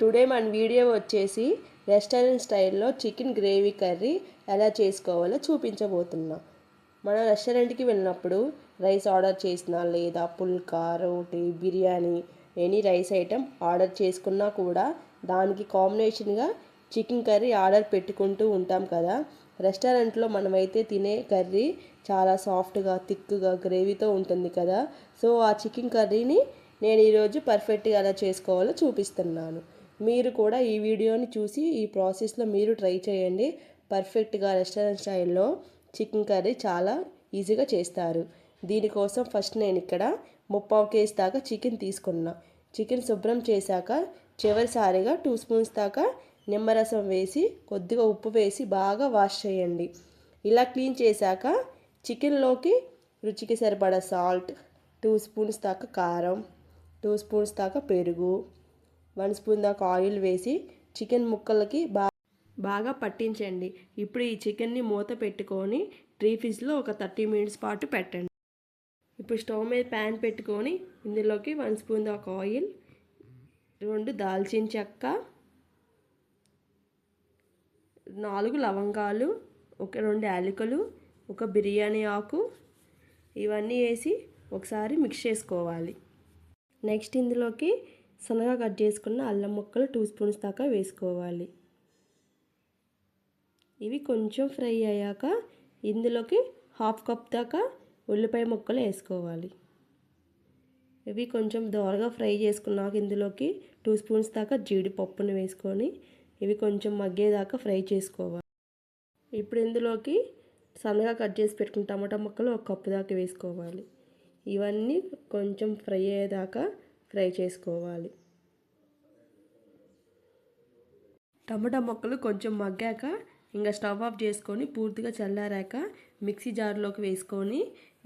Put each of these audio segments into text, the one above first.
Today మన video వచ్చేసి restaurant స్టైల్లో చికెన్ గ్రేవీ కర్రీ ఎలా చేసుకోవాలో చూపించబోతున్నా. మనం రెస్టారెంట్కి వెళ్ళినప్పుడు రైస్ ఆర్డర్ చేసినా లేదా పుల్కా రోటీ biryani any rice item order చేసుకున్నా కూడా దానికి కాంబినేషన్గా చికెన్ కర్రీ ఆర్డర్ పెట్టుకుంటూ ఉంటాం కదా. రెస్టారెంట్లో మనమైతే తినే కర్రీ చాలా సాఫ్ట్గా థిక్గా గ్రేవీతో ఉంటుంది కదా. సో ఆ చికెన్ కర్రీని నేను ఈరోజు పర్ఫెక్ట్గా ఎలా చేసుకోవాలో చూపిస్తున్నాను. మీరు కూడా ఈ వీడియోని చూసి ఈ ప్రాసెస్లో మీరు ట్రై చేయండి. పర్ఫెక్ట్గా రెస్టారెంట్ స్టైల్లో చికెన్ కర్రీ చాలా ఈజీగా చేస్తారు. దీనికోసం ఫస్ట్ నేను ఇక్కడ ముప్పావు కేజీ దాకా చికెన్ తీసుకున్నా. చికెన్ శుభ్రం చేశాక చివరిసారిగా టూ స్పూన్స్ దాకా నిమ్మరసం వేసి కొద్దిగా ఉప్పు వేసి బాగా వాష్ చేయండి. ఇలా క్లీన్ చేశాక చికెన్లోకి రుచికి సరిపడా సాల్ట్ టూ స్పూన్స్ దాకా కారం టూ స్పూన్స్ దాకా పెరుగు వన్ స్పూన్ దాకా ఆయిల్ వేసి చికెన్ ముక్కలకి బాగా పట్టించండి. ఇప్పుడు ఈ చికెన్ని మూత పెట్టుకొని త్రీ ఫిష్లో ఒక థర్టీ మినిట్స్ పాటు పెట్టండి. ఇప్పుడు స్టవ్ మీద ప్యాన్ పెట్టుకొని ఇందులోకి వన్ స్పూన్ దాకా ఆయిల్ రెండు దాల్చిన చెక్క నాలుగు లవంగాలు ఒక రెండు యాలకులు ఒక బిర్యానీ ఆకు ఇవన్నీ వేసి ఒకసారి మిక్స్ చేసుకోవాలి. నెక్స్ట్ ఇందులోకి సన్నగా కట్ చేసుకున్న అల్లం ముక్కలు టూ స్పూన్స్ దాకా వేసుకోవాలి. ఇవి కొంచెం ఫ్రై అయ్యాక ఇందులోకి హాఫ్ కప్ దాకా ఉల్లిపాయ ముక్కలు వేసుకోవాలి. ఇవి కొంచెం దోరగా ఫ్రై చేసుకున్నాక ఇందులోకి టూ స్పూన్స్ దాకా జీడిపప్పును వేసుకొని ఇవి కొంచెం మగ్గేదాకా ఫ్రై చేసుకోవాలి. ఇప్పుడు ఇందులోకి సన్నగా కట్ చేసి పెట్టుకున్న టమాటా ముక్కలు ఒక కప్పు దాకా వేసుకోవాలి. ఇవన్నీ కొంచెం ఫ్రై అయ్యేదాకా ఫ్రై చేసుకోవాలి. టమాటా మొక్కలు కొంచెం మగ్గాక ఇంకా స్టవ్ ఆఫ్ చేసుకొని పూర్తిగా చల్లారాక మిక్సీ జార్లోకి వేసుకొని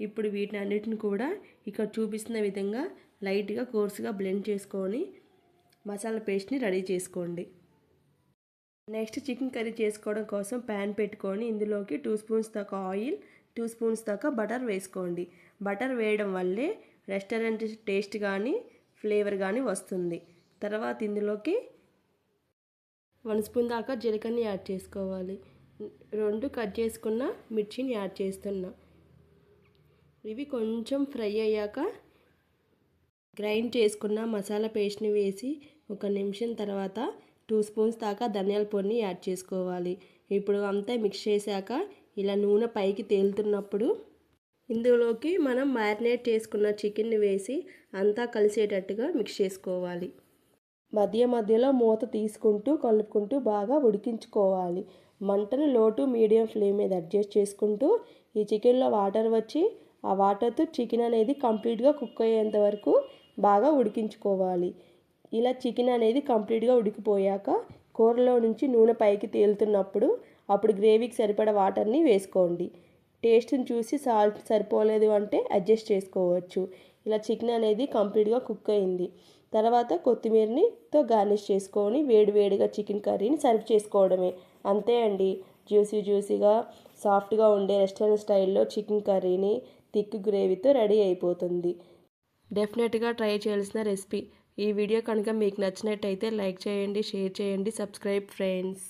ఇప్పుడు వీటిని అన్నిటిని కూడా ఇక్కడ చూపిస్తున్న విధంగా లైట్గా కోర్సుగా బ్లెండ్ చేసుకొని మసాలా పేస్ట్ని రెడీ చేసుకోండి. నెక్స్ట్ చికెన్ కర్రీ చేసుకోవడం కోసం ప్యాన్ పెట్టుకొని ఇందులోకి టూ స్పూన్స్ దాకా ఆయిల్ టూ స్పూన్స్ దాకా బటర్ వేసుకోండి. బటర్ వేయడం వల్లే రెస్టారెంట్ టేస్ట్ కానీ ఫ్లేవర్ కానీ వస్తుంది. తర్వాత ఇందులోకి వన్ స్పూన్ దాకా జీలకర్రని యాడ్ చేసుకోవాలి. రెండు కట్ చేసుకున్న మిర్చిని యాడ్ చేస్తున్నా. ఇవి కొంచెం ఫ్రై అయ్యాక గ్రైండ్ చేసుకున్న మసాలా పేస్ట్ని వేసి ఒక నిమిషం తర్వాత టూ స్పూన్స్ దాకా ధనియాల పొడిని యాడ్ చేసుకోవాలి. ఇప్పుడు అంతా మిక్స్ చేశాక ఇలా నూనె పైకి తేలుతున్నప్పుడు ఇందులోకి మనం మ్యారినేట్ చేసుకున్న చికెన్ని వేసి అంతా కలిసేటట్టుగా మిక్స్ చేసుకోవాలి. మధ్య మధ్యలో మూత తీసుకుంటూ కలుపుకుంటూ బాగా ఉడికించుకోవాలి. మంటను లోటు మీడియం ఫ్లేమ్ మీద అడ్జస్ట్ చేసుకుంటూ ఈ చికెన్లో వాటర్ వచ్చి ఆ వాటర్తో చికెన్ అనేది కంప్లీట్గా కుక్ అయ్యేంత వరకు బాగా ఉడికించుకోవాలి. ఇలా చికెన్ అనేది కంప్లీట్గా ఉడికిపోయాక కూరలో నుంచి నూనె పైకి తేలుతున్నప్పుడు అప్పుడు గ్రేవీకి సరిపడా వాటర్ని వేసుకోండి. టేస్ట్ని చూసి సాల్ట్ సరిపోలేదు అంటే అడ్జస్ట్ చేసుకోవచ్చు. ఇలా చికెన్ అనేది కంప్లీట్గా కుక్ అయింది. తర్వాత కొత్తిమీరనితో గార్నిష్ చేసుకొని వేడివేడిగా చికెన్ కర్రీని సర్వ్ చేసుకోవడమే. అంతే అండి. జ్యూసీ జ్యూసీగా సాఫ్ట్గా ఉండే రెస్టారెంట్ స్టైల్లో చికెన్ కర్రీని థిక్ గ్రేవీతో రెడీ అయిపోతుంది. డెఫినెట్గా ట్రై చేయాల్సిన రెసిపీ. ఈ వీడియో కనుక మీకు నచ్చినట్టయితే లైక్ చేయండి షేర్ చేయండి సబ్స్క్రైబ్ ఫ్రెండ్స్.